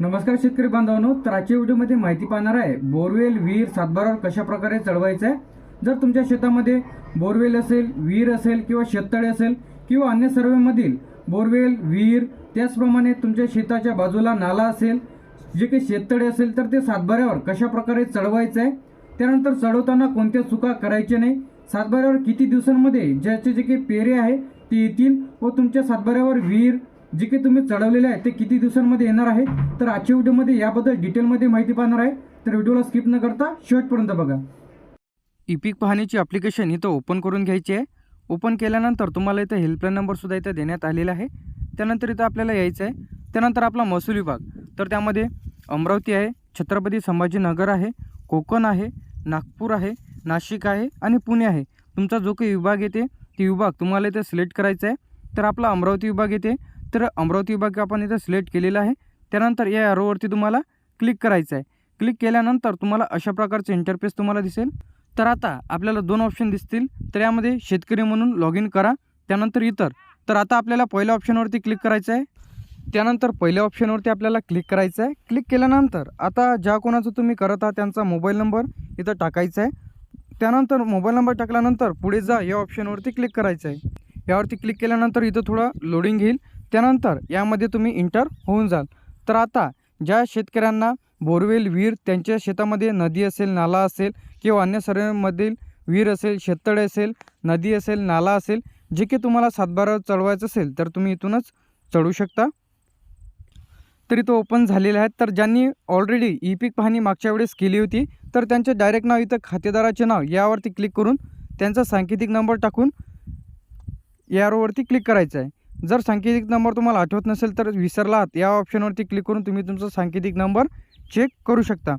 नमस्कार शेतकरी बांधवांनो तर आजच्या व्हिडिओमध्ये माहिती पाहणार आहे बोरवेल विहीर सातबारावर कशा प्रकारे चढवायचं आहे? जर तुमच्या शेतामध्ये बोरवेल असेल विहीर असेल किंवा शेततळे असेल किंवा अन्य सर्वेमधील बोरवेल विहीर त्याचप्रमाणे तुमच्या शेताच्या बाजूला नाला असेल जे काही शेततळे असेल तर ते सातबाऱ्यावर कशा प्रकारे चढवायचं आहे? त्यानंतर चढवताना कोणत्या चुका करायच्या नाही? सातबाऱ्यावर किती दिवसांमध्ये ज्याचे जे काही पेरे आहे ते येतील? व तुमच्या सातबाऱ्यावर विहीर जे काही तुम्ही चढवलेले आहे ते किती दिवसांमध्ये येणार आहे? तर आजच्या व्हिडिओमध्ये याबद्दल डिटेलमध्ये माहिती पाहणार आहे. तर व्हिडिओला स्किप न करता शेवटपर्यंत बघा. ई पीक पाहणीची ॲप्लिकेशन इथं ओपन करून घ्यायची आहे. ओपन केल्यानंतर तुम्हाला इथं हेल्पलाईन नंबरसुद्धा इथं देण्यात आलेला आहे. त्यानंतर इथं आपल्याला यायचं आहे. त्यानंतर आपला महसूल विभाग. तर त्यामध्ये अमरावती आहे छत्रपती संभाजीनगर आहे कोकण आहे नागपूर आहे नाशिक आहे आणि पुणे आहे. तुमचा जो काही विभाग येते ते विभाग तुम्हाला इथे सिलेक्ट करायचा आहे. तर आपला अमरावती विभाग येते. तर अमरावती विभाग आपण इथं सिलेक्ट केलेला आहे. त्यानंतर या ॲरोवरती तुम्हाला क्लिक करायचं आहे क्लिक केल्यानंतर तुम्हाला अशा प्रकारचं इंटरफेस तुम्हाला दिसेल. तर आता आपल्याला दोन ऑप्शन दिसतील. तर यामध्ये शेतकरी म्हणून लॉग इन करा. त्यानंतर इतर. तर आता आपल्याला पहिल्या ऑप्शनवरती क्लिक करायचं आहे त्यानंतर पहिल्या ऑप्शनवरती आपल्याला क्लिक करायचं आहे क्लिक केल्यानंतर आता ज्या कोणाचं तुम्ही करत आहात त्यांचा मोबाईल नंबर इथं टाकायचा आहे त्यानंतर मोबाईल नंबर टाकल्यानंतर पुढे जा या ऑप्शनवरती क्लिक करायचं आहे यावरती क्लिक केल्यानंतर इथं थोडं लोडिंग घेईल. त्यानंतर यामध्ये तुम्ही इंटर होऊन जाल. तर आता ज्या शेतकऱ्यांना बोरवेल विहीर त्यांच्या शेतामध्ये नदी असेल नाला असेल किंवा अन्य सर्वांमधील विहीर असेल शेततळे असेल नदी असेल नाला असेल जे की तुम्हाला सातबारा चढवायचं असेल तर तुम्ही इथूनच चढू शकता. तरी तो ओपन झालेला आहे तर ज्यांनी ऑलरेडी ई पीक पाहणी मागच्या वेळेस केली होती तर त्यांचे डायरेक्ट नाव इथं खातेदाराचे नाव यावरती क्लिक करून त्यांचा सांकेतिक नंबर टाकून यावरती क्लिक करायचं आहे. जर सांकेतिक नंबर तुम्हाला आठवत नसेल तर विसरलात या ऑप्शनवरती क्लिक करून तुम्ही तुमचा सांकेतिक नंबर चेक करू शकता.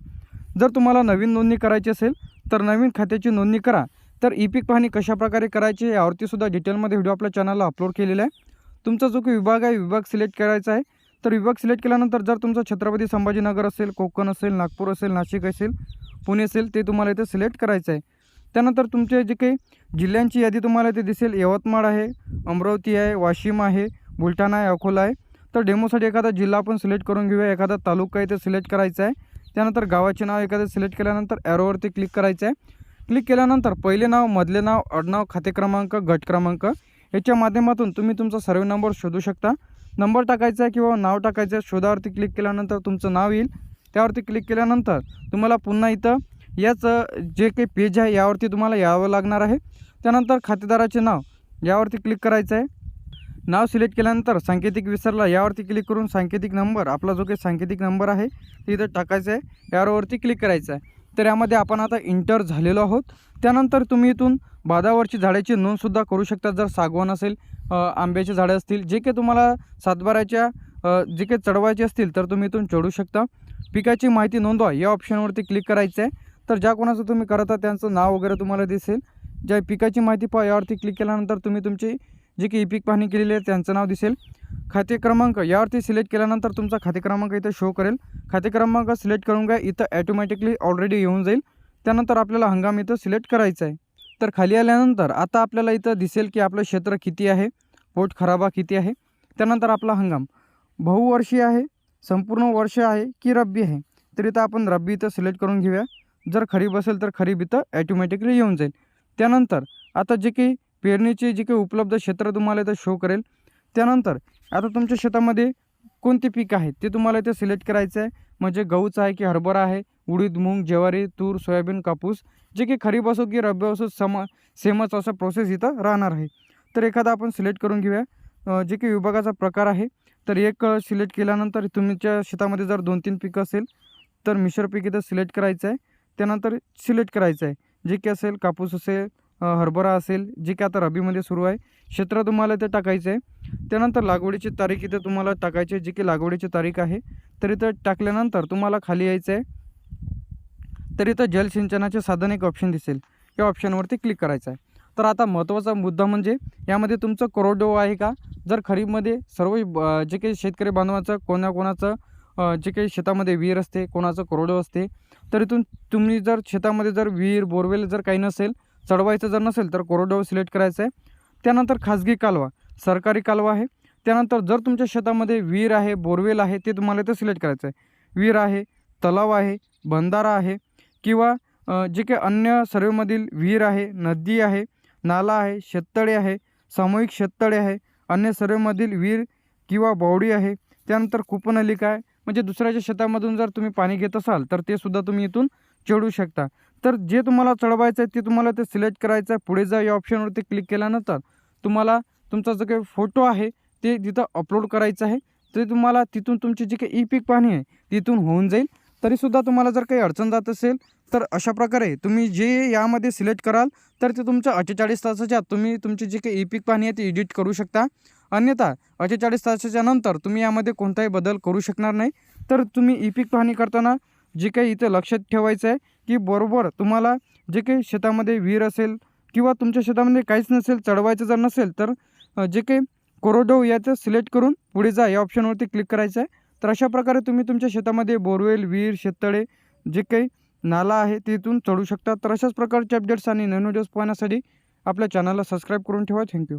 जर तुम्हाला नवीन नोंदणी करायची असेल तर नवीन खात्याची नोंदणी करा. तर ई पीक पाहणी कशाप्रकारे करायची यावरतीसुद्धा डिटेलमध्ये व्हिडिओ आपल्या चॅनलला अपलोड केलेला आहे. तुमचा जो काही विभाग आहे विभाग सिलेक्ट करायचा आहे. तर विभाग सिलेक्ट केल्यानंतर जर तुमचा छत्रपती संभाजीनगर असेल कोकण असेल नागपूर असेल नाशिक असेल पुणे असेल ते तुम्हाला इथे सिलेक्ट करायचं आहे. त्यानंतर तुमचे जे काही जिल्ह्यांची यादी तुम्हाला ते दिसेल यवतमाळ आहे अमरावती आहे वाशिम आहे बुलढाणा आहे अकोला आहे. तर डेमोसाठी एखादा जिल्हा आपण सिलेक्ट करून घेऊया एखादा तालुका इथे सिलेक्ट करायचा आहे. त्यानंतर गावाचे नाव एखादं सिलेक्ट केल्यानंतर ॲरोवरती क्लिक करायचं आहे. क्लिक केल्यानंतर पहिले नाव मधले नाव आडनाव खाते क्रमांक गट क्रमांक याच्या माध्यमातून तुम्ही तुमचा सर्व नंबर शोधू शकता. नंबर टाकायचा आहे किंवा नाव टाकायचं आहे शोधावरती क्लिक केल्यानंतर तुमचं नाव येईल. त्यावरती क्लिक केल्यानंतर तुम्हाला पुन्हा इथं याचं जे काही पेज आहे यावरती तुम्हाला यावं लागणार आहे. त्यानंतर खातेदाराचे नाव यावरती क्लिक करायचं आहे नाव सिलेक्ट केल्यानंतर सांकेतिक विसरला यावरती क्लिक करून सांकेतिक नंबर आपला जो काही सांकेतिक नंबर आहे ते इथं आहे यावरती क्लिक करायचं आहे तर यामध्ये आपण आता इंटर झालेलो आहोत. त्यानंतर तुम्ही इथून बादावरची झाडाची नोंदसुद्धा करू शकता जर सागवान असेल आंब्याचे आंब्याची झाडं असतील जे काही तुम्हाला सातबाऱ्याच्या जे काही चढवायचे असतील तर तुम्ही इथून चढू शकता. पिकाची माहिती नोंदवा या ऑप्शनवरती क्लिक करायचं आहे तर ज्या कोणाचं तुम्ही करत आहात त्यांचं नाव वगैरे तुम्हाला दिसेल. ज्या पिकाची माहिती पहा यावरती क्लिक केल्यानंतर तुम्ही तुमची जे काही पीक पाहणी केलेली आहे त्यांचं नाव दिसेल. खाते क्रमांक यावरती सिलेक्ट केल्यानंतर तुमचा खाते क्रमांक इथं शो करेल. खाते क्रमांक सिलेक्ट करून घ्या इथं ॲटोमॅटिकली ऑलरेडी येऊन जाईल. त्यानंतर आपल्याला हंगाम इथं सिलेक्ट करायचं आहे. तर खाली आल्यानंतर आता आपल्याला इथं दिसेल की आपलं क्षेत्र किती आहे पोट खराबा किती आहे. त्यानंतर आपला हंगाम. बहुवर्षीय आहे संपूर्ण वर्ष आहे की रब्बी आहे. तर इथं आपण रब्बी इथं सिलेक्ट करून घेऊया. जर खरीप असेल तर खरीप इथं ॲटोमॅटिकली येऊन जाईल. त्यानंतर आता जे काही पेरणीचे जे काही उपलब्ध क्षेत्र तुम्हाला इथं शो करेल त्यानंतर आता तुमच्या शेतामध्ये कोणते पीक आहे ते तुम्हाला इथे सिलेक्ट करायचं आहे. म्हणजे गहूचं आहे की हरभरा आहे उडीद मूग ज्वारी तूर सोयाबीन कापूस जे की खरीप असो की रब्बी असो सम सेमच असं प्रोसेस इथं राहणार आहे. तर एखादा आपण सिलेक्ट करून घेऊया. जे काही विभागाचा प्रकार आहे. तर एक सिलेक्ट केल्यानंतर तुमच्या शेतामध्ये जर दोन तीन पिकं असेल तर मिश्र पीक इथं सिलेक्ट करायचं आहे. त्यानंतर सिलेक्ट करायचं आहे जे की असेल कापूस असेल हरभरा असेल जे की आता रबीमध्ये सुरू आहे. क्षेत्र तुम्हाला ते टाकायचं आहे त्यानंतर लागवडीची तारीख इथे तुम्हाला टाकायची जी की लागवडीची तारीख आहे. तर इथं टाकल्यानंतर तुम्हाला खाली यायचं आहे तर इथं जलसिंचनाचे साधन एक ऑप्शन दिसेल. या ऑप्शनवरती क्लिक करायचं आहे तर आता महत्त्वाचा मुद्दा म्हणजे यामध्ये तुमचं कोरडो आहे का? जर खरीपमध्ये सर्व जे काही शेतकरी बांधवाचं कोणाकोणाचं जे काही शेतामध्ये विहीर असते कोणाचं कोरडो असते तर इथून तुम्ही जर शेतामध्ये जर विहीर बोरवेल जर काही नसेल चढवायचं जर नसेल तर कोरडो सिलेक्ट करायचं आहे. त्यानंतर खाजगी कालवा सरकारी कालवा आहे. त्यानंतर जर तुमच्या शेतामध्ये विहीर आहे बोरवेल आहे ते तुम्हाला इथं सिलेक्ट करायचं आहे. विहीर आहे तलाव आहे बंधारा आहे किंवा जे काही अन्य सर्वेमधील विहीर आहे नदी आहे नाला आहे शेततळे आहे सामूहिक शेततळे आहे अन्य सर्वेमधील विहीर किंवा बावडी आहे. त्यानंतर कूपनलिका आहे म्हणजे दुसऱ्याच्या शेतामधून जर तुम्ही पाणी घेत असाल तर ते सुद्धा तुम्ही इथून चढू शकता. तर जे तुम्हाला चढवायचं आहे ते तुम्हाला ते सिलेक्ट करायचं आहे. पुढे जा या ऑप्शनवरती क्लिक केल्यानंतर तुम्हाला तुमचा जो काही फोटो आहे ते तिथं अपलोड करायचं आहे. ते तुम्हाला तिथून तुमची जी काही ई पीक पाणी आहे तिथून होऊन जाईल. तरीसुद्धा तुम्हाला जर काही अडचण जात असेल तर अशा प्रकारे तुम्ही जे यामध्ये सिलेक्ट कराल तर ते तुमच्या अठ्ठेचाळीस तासाच्या तुम्ही तुमची जी काही ई पीक पाहणी आहे ती एडिट करू शकता. अन्यथा अठ्ठेचाळीस तासाच्या नंतर तुम्ही यामध्ये कोणताही बदल करू शकणार नाही. तर तुम्ही ई पीक पाहणी करताना जे काही इथं लक्षात ठेवायचं आहे की बरोबर तुम्हाला जे काही शेतामध्ये विहीर असेल किंवा तुमच्या शेतामध्ये काहीच नसेल चढवायचं जर नसेल तर जे काही कोरोडो याचं सिलेक्ट करून पुढे जा या ऑप्शनवरती क्लिक करायचं आहे. तर अशा प्रकारे तुम्ही तुमच्या शेतामध्ये बोरवेल विहीर शेततळे जे काही नाला आहे तिथून चढू शकता. तर अशाच प्रकारचे अपडेट्स आणि नवीन व्हिडिओज पाहण्यासाठी आपल्या चॅनलला सबस्क्राईब करून ठेवा. थँक्यू